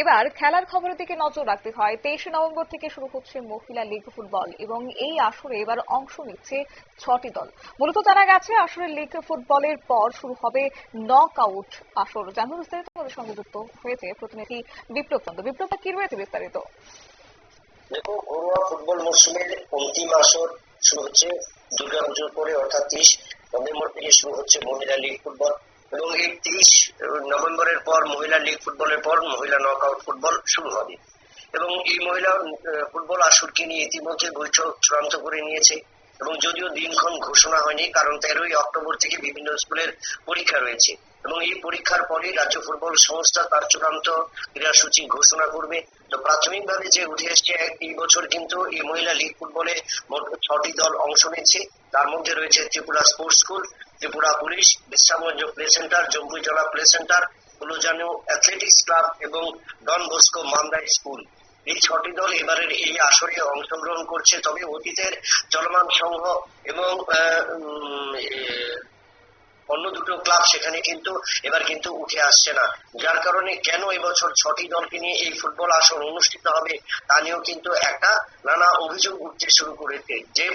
এবার খেলার খবরের দিকে নজর রাখতে হয়। তেইশে নভেম্বর থেকে শুরু হচ্ছে মহিলা লীগ ফুটবল এবং এই আসরে এবার অংশ নিচ্ছে ছটি দল। মূলত জানা গেছে আসরের লীগ ফুটবলের পর শুরু হবে নক আউট আসর। জানব বিস্তারিত আমাদের সঙ্গে যুক্ত হয়েছে প্রতিনিধি বিপ্লব চন্দ্র। বিপ্লব, কি রয়েছে বিস্তারিত? দেখো, ঘরোয়া ফুটবল মরশুমের অন্তিম আসর শুরু হচ্ছে দুর্গা পুজোর পরে, অর্থাৎ তিরিশ নভেম্বর থেকে শুরু হচ্ছে মহিলা লীগ ফুটবল। এবং এই তিরিশ নভেম্বরের পর মহিলা লীগ ফুটবলের পর মহিলা নক আউট ফুটবল শুরু হবে। এবং এই মহিলা ফুটবল আসরকে নিয়ে ইতিমধ্যে বৈঠক চূড়ান্ত করে নিয়েছে। এবং যদিও দিনক্ষণ ঘোষণা হয়নি, কারণ তেরোই অক্টোবর থেকে বিভিন্ন স্কুলের পরীক্ষা রয়েছে। এবং এই পরীক্ষার পরে রাজ্য ফুটবল সংস্থা তার চূড়ান্ত ক্রীড়াসূচি ঘোষণা করবে। তো প্রাথমিকভাবে যে উঠে এসছে, এই বছর কিন্তু এই মহিলা লীগ ফুটবলে মোট ছটি দল অংশ নিচ্ছে। তার মধ্যে রয়েছে Tripura sports school, Tripura police Bishramganj play centre Jampuijala play centre, কুলোজানু athletics club এবং ডন বস্কো মান্দাই স্কুল। এই ছটি দল এবারের এই আসরে অংশগ্রহণ করছে তবে অতীতের চলমান সংঘ এবং অন্য দুটো ক্লাব সেখানে কিন্তু এবার কিন্তু উঠে আসছে না। যার কারণে কেন এবছর ছটি দলকে নিয়ে এই ফুটবল আসর অনুষ্ঠিত হবে তা নিয়েও কিন্তু একটা নানা অভিযোগ উঠতে শুরু করেছে। যে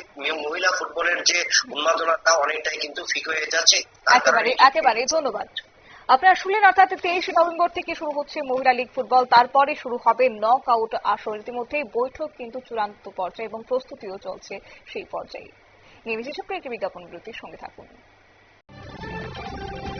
মহিলা ফুটবলের যে উন্মাদনাটা অনেকটাই কিন্তু ফিক হয়ে যাচ্ছে একেবারে একেবারে ধন্যবাদ। আপনারা শুনলেন অর্থাৎ তেইশে নভেম্বর থেকে শুরু হচ্ছে মহিলা লীগ ফুটবল। তারপরে শুরু হবে নক আউট আসর। ইতিমধ্যে বৈঠক কিন্তু চূড়ান্ত পর্যায়ে এবং প্রস্তুতিও চলছে সেই পর্যায়ে। নিয়ে বিশেষ একটি বিজ্ঞাপন বিরতির সঙ্গে থাকুন।